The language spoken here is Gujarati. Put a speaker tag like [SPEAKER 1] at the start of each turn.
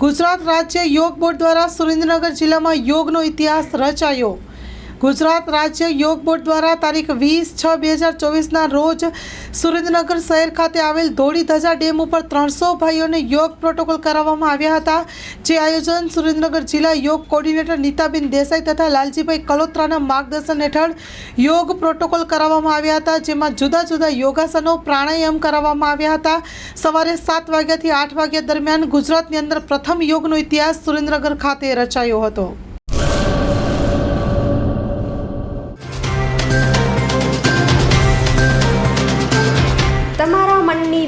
[SPEAKER 1] ગુજરાત રાજ્ય યોગ બોર્ડ દ્વારા સુરેન્દ્રનગર જિલ્લામાં યોગનો ઇતિહાસ રચાયો. ગુજરાત રાજ્ય યોગ બોર્ડ દ્વારા તારીખ વીસ છ બે હજાર ચોવીસના રોજ સુરેન્દ્રનગર શહેર ખાતે આવેલ ધોળી ધજા ડેમ ઉપર ત્રણસો ભાઈઓને યોગ પ્રોટોકોલ કરાવવામાં આવ્યા હતા, જે આયોજન સુરેન્દ્રનગર જિલ્લા યોગ કોર્ડિનેટર નીતાબેન દેસાઈ તથા લાલજીભાઈ કલોત્રાના માર્ગદર્શન હેઠળ યોગ પ્રોટોકોલ કરાવવામાં આવ્યા હતા, જેમાં જુદા જુદા યોગાસનો પ્રાણાયામ કરાવવામાં આવ્યા હતા. સવારે સાત વાગ્યાથી આઠ વાગ્યા દરમિયાન ગુજરાતની અંદર પ્રથમ યોગનો ઇતિહાસ સુરેન્દ્રનગર ખાતે રચાયો હતો.